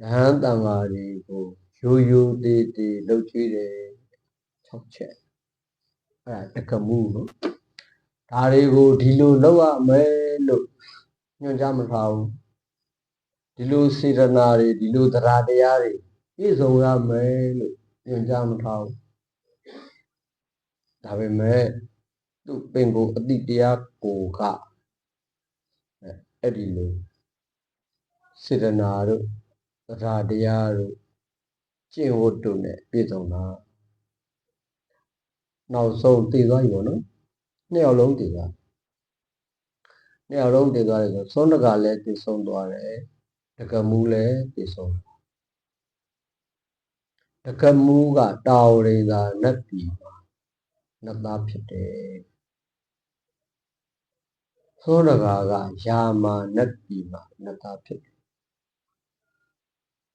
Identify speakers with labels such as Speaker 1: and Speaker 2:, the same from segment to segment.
Speaker 1: ယဟန်တန်ဃာတွေကိုရိုးရိုးသေးသေးလှုပ်ကြည့်တယ်6ချက်အဲ့ဒါတက္ကမှုနော်ဒါတွေကိုဒီလိုလုပ်ရမယ်လို့ညွှန်ကြားမထားဘူးဒီလိုစေတနာတွေဒီလိုတရားတရားတွေပြည့်စုံရမယ်လို့ညွှန်ကြားမထားဘူးဒါပေမဲ့သူ့ပင်ကိုအတိတရားကိုကအဲ့အဲ့ဒီလိုစေတနာတို့ တရားတရားတို့ကျင့်ဝတ်တို့ ਨੇ ပြည့်စုံတာနောက်ဆုံးတည်သွားပြီပေါ့နော်နှစ်ယောက်လုံးတည်သွားနှစ်ယောက်လုံးတည်သွားတယ်ဆိုသုံးတကလည်းတည်ဆုံးသွားတယ်တကမူးလည်းတည်ဆုံးတကမူးကတာဝရိန်သာနတ်ပြည်မှာနတ်သားဖြစ်တယ်သုံးတကကယာမာနတ်ပြည်မှာနတ်သားဖြစ်တယ်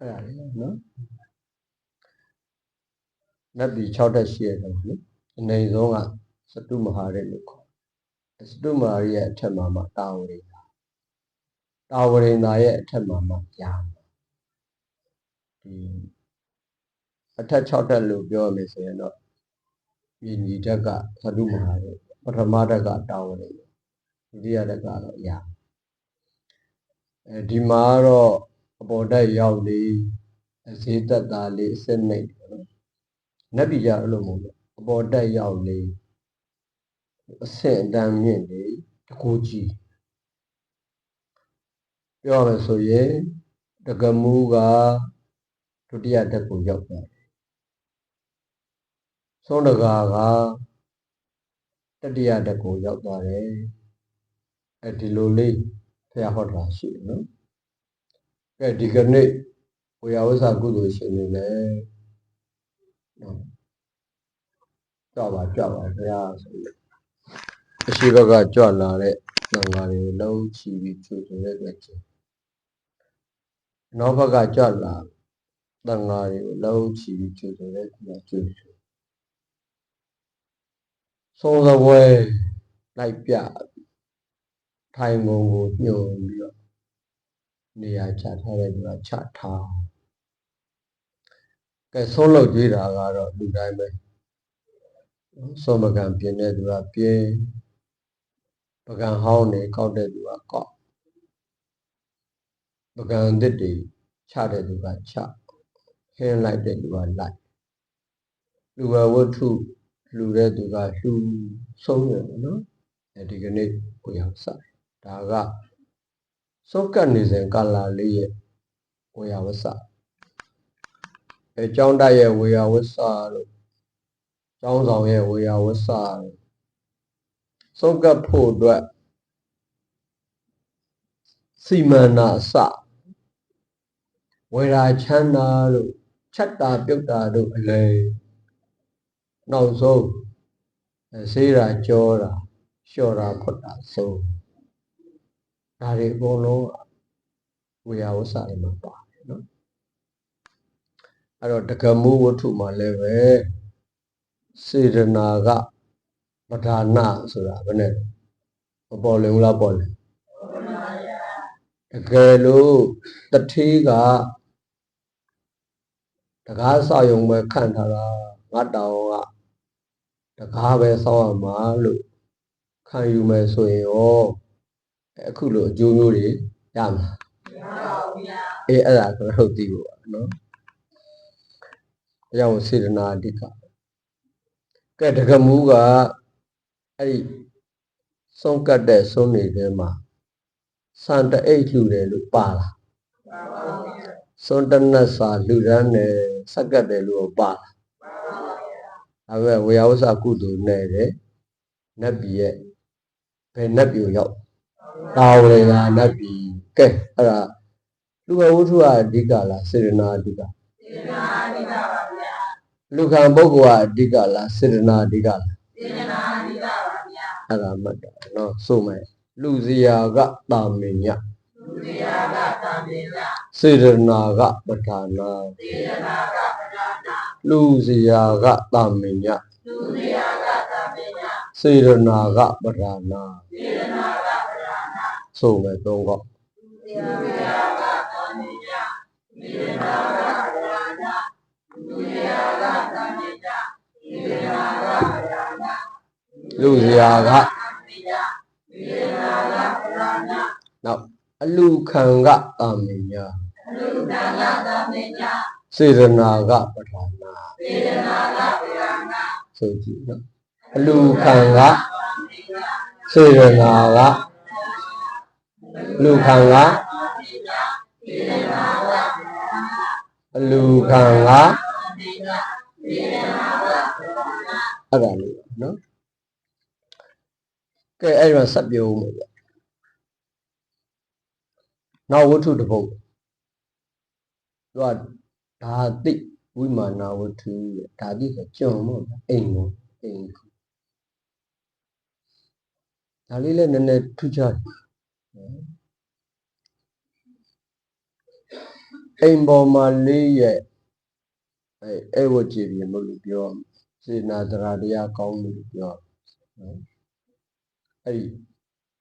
Speaker 1: အဲ့ဒါလေနော်နတ်ပြည်6တက်ရှိရတယ်နော်အနေဆုံးကစတုမဟာရဲလို့ခေါ်တယ်စတုမဟာရဲရဲ့အထက်မှာမှတာဝရိန်သာတာဝရိန်သာရဲ့အထက်မှာမှယာမာဒီအထက်6တက်လို့ပြောရမယ်ဆိုရင်တော့မြေညီတက်ကစတုမဟာရဲပထမတက်ကတာဝရိန်ဒုတိယတက်ကတော့ယာအဲဒီမှာတော့ အပေါ်တက်ရောက်လေအစေးတက်တာလေးအစစ်နှိပ်ပေါ့နော်နတ်ပြည်ကြအဲ့လိုမဟုတ်ဘူးအပေါ်တက်ရောက်လေအဆင့်အတန်းမြင့်လေတကူကြီးပြောရမယ်ဆိုရင်တကမူးကဒုတိယတက်ကိုရောက်သွားတယ်ဆုံးတကာကတတိယတက်ကိုရောက်သွားတယ်အဲဒီလိုလေးဖះဟောတာရှိတယ်နော် ကဲဒီကနေ့ဝေယဝဆကုသိုလ်ရှင်တွေလည်းနော်ကြွပါကြွပါဘုရားဆိုပြီးအရှိဘက်ကကြွလာတဲ့သံဃာတွေလုံးချီပြီးကျူဆိုတဲ့အတွက်ချင်းနောက်ဘက်ကကြွလာသံဃာတွေကိုလုံးချီပြီးကျူဆိုတဲ့အတွက်ကျူဆိုဆုံးသပွဲလိုက်ပြထိုင်ကုန်ကိုညှို့ပြီးတော့ နေရာချထားတဲ့သူကချထားကဲဆုံးလို့ကြွေးတာကတော့လူတိုင်းပဲစောမကံပြင်းတဲ့သူကပြင်းပကံဟောင်းနေကောက်တဲ့သူကကောက်ပကံအစ်တွေချတဲ့သူကချခင်းလိုက်တဲ့သူကလိုက်လူဝဝတ္ထုလူတဲ့သူကလူဆုံးတယ်နော်အဲဒီကနေ့ကိုရောက်စားဒါက စောကတ်နေစဉ်ကာလာလေးရဲ့ဝေယဝဆအဲကျောင်းတက်ရဲ့ဝေယဝဆလို့ကျောင်းဆောင်ရဲ့ဝေယဝဆလို့စောကတ်ဖို့အတွက်စီမန္နာအစဝေရာချမ်းသာလို့ချက်တာပြုတ်တာတို့အလေနောက်ဆုံးဆေးရာကြောတာလျှော်တာဖွတ်တာဆုံး ဒါတွေအကုန်လုံးဝေယဝဆတွေမှာပါတယ်နော်အဲ့တော့တက္ကမဝတ္ထုမှာလည်းပဲစေရနာကပဓာနာဆိုတာဘယ်နဲ့မပေါ်လင်ဘူးလားပေါ်လင်တကယ်လို့တထေးကတကားဆောက်ရုံပဲခန့်ထားတာငါတောင်ကတကားပဲဆောက်ရမှာလို့ခံယူမယ်ဆိုရင်ရော အခုလိုအကျိုးမျိုးတွေရမှာ
Speaker 2: မရပါဘူးဗျာ
Speaker 1: အေးအဲ့ဒါကျွန်တော်တို့သိဖို့ပါနော်အကြောင်းစေတနာအဓိကကဲတကမူးကအဲ့ဒီဆုံးကတ်တဲ့ဆုံးနေတဲ့မှာစံတအိတ်လှူတယ်လို့ပါလား
Speaker 2: ပါပါဗျာ
Speaker 1: စွန်တနတ်စာလှူဒန်းတယ်စက်ကတ်တယ်လို့ပါလား
Speaker 2: ပါပါဗျာ
Speaker 1: ဒါပေမဲ့ဝေယဝဆကုသိုလ်နဲ့တဲ့နတ်ပြည်ရဲ့ဘယ်နတ်ပြည်ကိုရောက် တာဝရဏနတ်ပြည်ကဲအဲ့ဒါလူဘဝုထုကအဓိကလားစေရနာအဓိက
Speaker 2: စေနာအဓိကပါဗျာ
Speaker 1: လူခံပုဂ္ဂိုလ်ကအဓိကလားစေရနာအဓိကလား
Speaker 2: စေနာအဓိကပါဗျာ
Speaker 1: အဲ့ဒါမှတ်တာနော်ဆိုမယ်လူစရာကတာမင်ည
Speaker 2: လူတရားကသံပင်ည
Speaker 1: စေရနာကပဋ္ဌာနာ
Speaker 2: စေနာကပဒါနာ
Speaker 1: လူစရာကတာမင်ည
Speaker 2: လူတရားကသံပင်ည
Speaker 1: စေရနာကပဋ္ဌာနာ
Speaker 2: စေနာကပဒါနာ
Speaker 1: ဆိုမယ်သုံးခေါက်
Speaker 2: လူတရားကသံပင်ညစေဝေဒနာကပရာဏဒုတိယကသံမေတ္တာဝေဒနာကပရာဏ
Speaker 1: လူစရာက
Speaker 2: သံမေတ္တာဝေဒနာကပရာဏ
Speaker 1: နောက်အလူခံကတာမင်ညာ
Speaker 2: အလုကံကသံမေတ္တာ
Speaker 1: စေရနာကပဋ္ဌာနာ
Speaker 2: ဝေဒနာကပရာဏ
Speaker 1: ဆိုကြည့်နော်အလူခံက
Speaker 2: သံမေတ္တာ
Speaker 1: စေရနာကအ လူခံက
Speaker 2: သံမေတ္တာဝေဒနာကပရာဏ
Speaker 1: အလူခံက
Speaker 2: သံမေတ္တာဝေဒနာကပရာဏ
Speaker 1: အဲ့ဒါလေးပါနော်ကဲအဲ့ဒီမှာဆက်ပြောဦးမယ်ဗျနောက်ဝတ္ထုတစ်ပုဒ်သူကဓာတိဝိမာနာဝတ္ထုတဲ့ဓာတိဆိုကြုံမို့ဗျအိမ်ကိုအိမ်ကိုဒါလေးလည်းနည်းနည်းထူးခြားတယ်နော် အိမ်ပေါ်မှာလေးရဲ့အဲအဲ့ဝတ်ကြည့်ပြီးမလို့ပြောရမယ်စေနာတရာတရားကောင်းလို့ပြောရမယ်နော်အဲ့ဒီ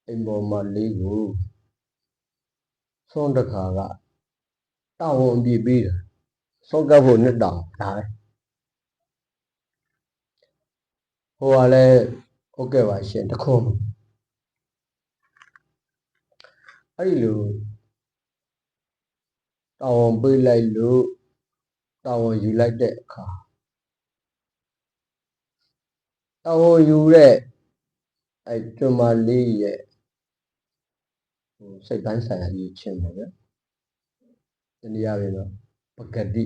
Speaker 1: အိမ်ပေါ်မှာလေးကိုသွန်းတစ်ခါကတောင်းဝန်ပြပြီးတာစောကပ်ဖို့နှစ်တောင်ဒါပဲဟိုကလည်းဟုတ်ကဲ့ပါရှင်တခုံး အဲ့ဒီလိုတောင်းဝန်ပေးလိုက်လို့တောင်းဝန်ယူလိုက်တဲ့အခါတောင်းဝန်ယူတဲ့အဲ့ကျွမ်းမလေးရဲ့ဟိုစိတ်ပိုင်းဆိုင်ရာကြီးချင်းပဲဗျတနည်းအားဖြင့်တော့ပကတိ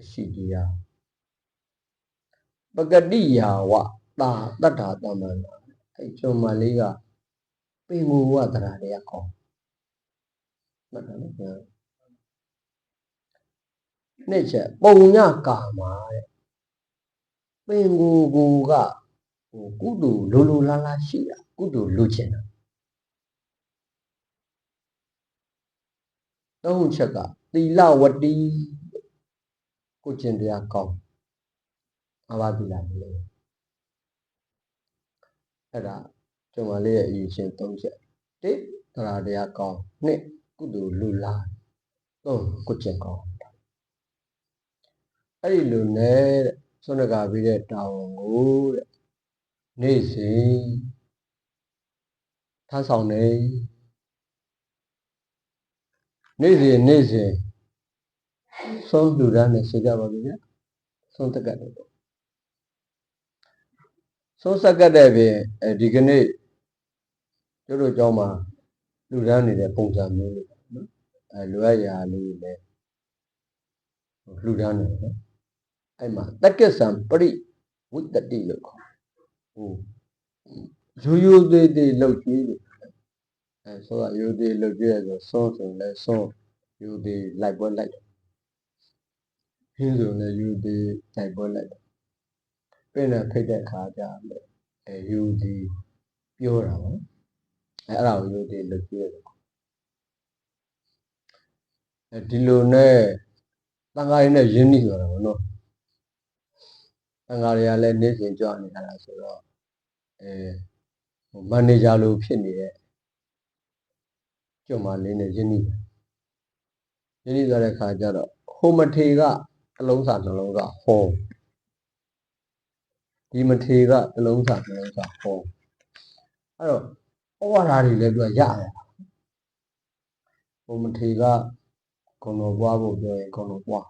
Speaker 1: အရှိတရားပကတိယာဝတာတတ္ထာတမ္မနာအဲ့ကျွမ်းမလေးကပင်ကိုဝတရာတရားကောင်း မှတ်တယ်နော်ဗျာနှစ်ချက်ပုံညကာမာတဲ့ပင်ကိုကိုကဟိုကုတူလိုလိုလားလားရှိတာကုတူလိုချင်တာသုံးချက်ကသီလဝတ္တိကိုကျင့်တရားကောင်းအဘာသီလမလို့အဲ့ဒါကျွန်မလေးရဲ့အယူရှင်သုံးချက်တစ်တရားတရားကောင်းနှစ် ကုသိုလ်လူလာသုံးကိုကျင့်ကောင်းအဲ့ဒီလိုနဲ့ဆွနကပြီးတဲ့တာဝန်ကိုတဲ့နေ့စဉ်ထမ်းဆောင်နေနေ့စဉ်နေ့စဉ်ဆုံးလူရမ်းနဲ့ရှင်းကြပါပြီဗျဆုံးသက်ကတ်တော့ဆုံးသက်ကတ်တဲ့ပြင်ဒီကနေ့တို့တို့ကြောင်းမှာလူရမ်းနေတဲ့ပုံစံမျိုးလေး အဲလိုအပ်ရာလေးတွေလည်းလူရမ်းနေတယ်နော်အဲ့မှာတက္ကစ္စံပရိဝိတ္တတိလို့ခေါ်ဟိုရိုးရိုးသေးသေးလှုပ်ကြည့်လို့အဲဆိုတော့ရိုးသေးလှုပ်ကြည့်ရဆိုစွန်းဆိုလဲစွန်းရိုးသေးလိုက်ပွဲလိုက်တယ်ဟင်းဆိုလဲရိုးသေးလိုက်ပွဲလိုက်တယ်ပြင်းနဲ့ဖိတ်တဲ့ခါကျတော့အဲရိုးသေးပြောတာပေါ့အဲအဲ့ဒါကိုရိုးသေးလှုပ်ကြည့်ရတယ်အဲ ဒီလိုနဲ့တန်ခါးရင်းနဲ့ရင်းနှီးသွားတာပေါ့နော်တန်ခါးတွေကလည်းနေ့စဉ်ကြွနေကြတာဆိုတော့အဲဟိုမန်နေဂျာလိုဖြစ်နေတဲ့ကျွမ်းမလေးနဲ့ရင်းနှီးရင်းနှီးသွားတဲ့ခါကျတော့ဟိုမထေကအလုံးစာနှလုံးစာဟောဒီမထေကနှလုံးစာနှလုံးစာဟောအဲ့တော့ဩဝါဒတွေလည်းသူကရတယ်ဟိုမထေက ဂုဏတော်ပွားဖို့ပြောရင်ဂုဏတော်ပွား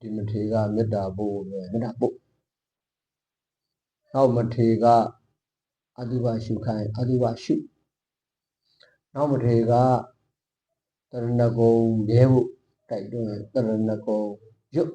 Speaker 1: ဒီမထေကမေတ္တာပို့ဖို့ပြောရင်မေတ္တာပို့နောက်မထေကအတုပရှုခိုင်းအတုပရှုနောက်မထေကတရဏဂုံရဲဖို့တိုက်တွန်းရင်တရဏဂုံရွတ်